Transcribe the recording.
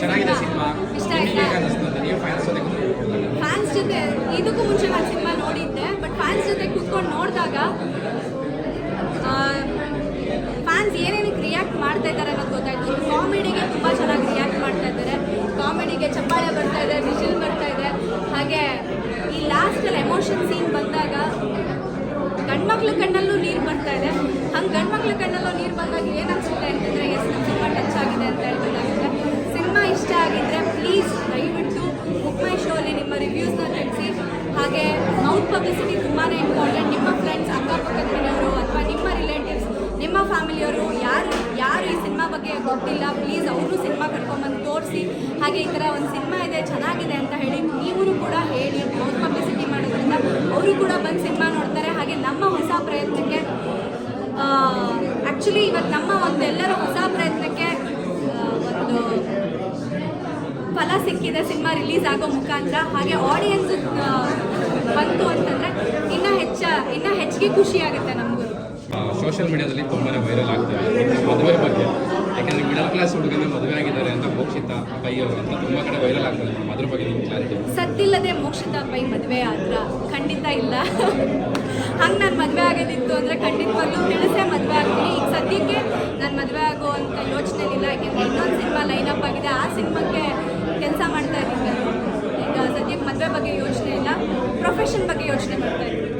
ಚೆನ್ನಾಗಿದೆ ಸಿನಿಮಾ. ಇಷ್ಟ ಆಯ್ತಾ? ನೀವು ಫ್ಯಾನ್ಸ್ ಜೊತೆ ಫ್ಯಾನ್ಸ್ ಜೊತೆ ಇದಕ್ಕೂ ಮುಂಚೆ ನಾನು ಸಿನಿಮಾ ನೋಡಿದ್ದೆ ಬಟ್ ಫ್ಯಾನ್ಸ್ ಜೊತೆ ಕೂತ್ಕೊಂಡು ನೋಡಿದಾಗ ಫ್ಯಾನ್ಸ್ ಏನೇನಕ್ಕೆ ರಿಯಾಕ್ಟ್ ಮಾಡ್ತಾ ಇದ್ದಾರೆ ಅನ್ನೋದು ಗೊತ್ತಾಯ್ತು. ಕಾಮಿಡಿಗೆ ತುಂಬ ಚೆನ್ನಾಗಿ ರಿಯಾಕ್ಟ್ ಮಾಡ್ತಾ ಇದ್ದಾರೆ ಕಾಮಿಡಿಗೆ ಚಪ್ಪಾಳೆ ಬರ್ತಾ ಇದೆ ವಿಷಲ್ ಬರ್ತಾ ಇದೆ ಹಾಗೆ ಈ ಲಾಸ್ಟಲ್ಲಿ ಎಮೋಷನ್ ಸೀನ್ ಬಂದಾಗ ಗಂಡ್ಮಕ್ಳ ಕಣ್ಣಲ್ಲೂ ನೀರು ಬರ್ತಾ ಇದೆ ಹಂಗೆ ಗಂಡ್ಮಕ್ಳ ಕಣ್ಣಲ್ಲೂ ನೀರು ಬಂದಾಗ ಏನು ಅನ್ಸುತ್ತೆ ಅಂತಂದರೆ ಎಸ್ ನಮ್ಮ ಸಿನಿಮಾ ಟಚ್ ಆಗಿದೆ ಅಂತ ಹೇಳ್ಬೋದಾಗುತ್ತೆ ಸಿನಿಮಾ ಇಷ್ಟ ಆಗಿದ್ರೆ ಪ್ಲೀಸ್ ದಯವಿಟ್ಟು ಬುಕ್ ಮೈ ಶೋಲಿ ನಿಮ್ಮ ರಿವ್ಯೂಸ್ನ ತಿಳಿಸಿ ಹಾಗೆ ಮೌತ್ ಪಬ್ಲಿಸಿಟಿ ತುಂಬಾ ಇಂಪಾರ್ಟೆಂಟ್ ನಿಮ್ಮ ಫ್ರೆಂಡ್ಸ್ ಅಕ್ಕಪಕ್ಕದ ಮನೆಯವರು ಅಥವಾ ನಿಮ್ಮ ರಿಲೇಟಿವ್ಸ್ ನಿಮ್ಮ ಫ್ಯಾಮಿಲಿಯವರು ಯಾರು ಯಾರು ಈ ಸಿನಿಮಾ ಬಗ್ಗೆ ಗೊತ್ತಿಲ್ಲ ಪ್ಲೀಸ್ ಅವರು ಸಿನಿಮಾ ಕರ್ಕೊಂಡ್ಬಂದು ತೋರಿಸಿ. ಹಾಗೆ ಈ ಥರ ಒಂದು ಸಿನಿಮಾ ಇದೆ, ಚೆನ್ನಾಗಿದೆ ಅಂತ ಹೇಳಿ ನೀವು ಕೂಡ ಹೇಳಿ, ಅವ್ರು ಪಬ್ಲಿಸಿಟಿ ಮಾಡೋದ್ರಿಂದ ಅವರು ಕೂಡ ಬಂದು ಸಿನಿಮಾ ನೋಡ್ತಾರೆ. ಹಾಗೆ ನಮ್ಮ ಹೊಸ ಪ್ರಯತ್ನಕ್ಕೆ ಆ್ಯಕ್ಚುಲಿ ಇವತ್ತು ನಮ್ಮ ಒಂದು ಎಲ್ಲರ ಹೊಸ ಪ್ರಯತ್ನಕ್ಕೆ ಒಂದು ಫಲ ಸಿಕ್ಕಿದೆ. ಸಿನಿಮಾ ರಿಲೀಸ್ ಆಗೋ ಮುಖಾಂತರ. ಹಾಗೆ ಆಡಿಯನ್ಸ್ ಬಂತು ಅಂತಂದರೆ ಇನ್ನೂ ಹೆಚ್ಚ ಇನ್ನ ಹೆಚ್ಚಿಗೆ ಖುಷಿ ಆಗುತ್ತೆ ನಮಗೂ. ಸೋಷಿಯಲ್ ಮೀಡಿಯಾದಲ್ಲಿ ತುಂಬಾನೇ ವೈರಲ್ ಆಗ್ತದೆ ಮದುವೆ ಬಗ್ಗೆ ಯಾಕಂದ್ರೆ ಮಿಡಲ್ ಕ್ಲಾಸ್ ಹುಡುಗನ ಮದುವೆ ಆಗಿದ್ದಾರೆ ಅಂತ ಮೋಕ್ಷಿತ ಪೈ ಅವರು ಅಂತ ತುಂಬಾ ಕಡೆ ವೈರಲ್ ಆಗ್ತದೆ ಅದ್ರ ಬಗ್ಗೆ ನಿಮ್ಗೆ ಕ್ಲಾರಿಟಿ ಸತ್ತಿಲ್ಲದೆ ಮೋಕ್ಷಿತ ಪೈ ಮದುವೆ ಆದ್ರ ಖಂಡಿತ ಇಲ್ಲ. ಹಂಗೆ ನಾನು ಮದುವೆ ಆಗೋದಿತ್ತು ಅಂದರೆ ಖಂಡಿತವಾಗ್ಲೂ ತಿಳಿಸೆ ಮದುವೆ ಆಗ್ತೀನಿ. ಈಗ ಸದ್ಯಕ್ಕೆ ನಾನು ಮದುವೆ ಆಗೋ ಅಂತ ಯೋಚನೆ ಇಲ್ಲ ಯಾಕೆಂದರೆ ಇನ್ನೊಂದು ಸಿನಿಮಾ ಅಪ್ ಆಗಿದೆ. ಆ ಸಿನಿಮಾಕ್ಕೆ ಕೆಲಸ ಮಾಡ್ತಾ ಇದ್ದೀನಿ ನಾನು ಈಗ ಸದ್ಯಕ್ಕೆ ಮದುವೆ ಬಗ್ಗೆ ಯೋಚನೆ ಇಲ್ಲ. ಪ್ರೊಫೆಷನ್ ಬಗ್ಗೆ ಯೋಚನೆ ಮಾಡ್ತಾ ಇದ್ದೀನಿ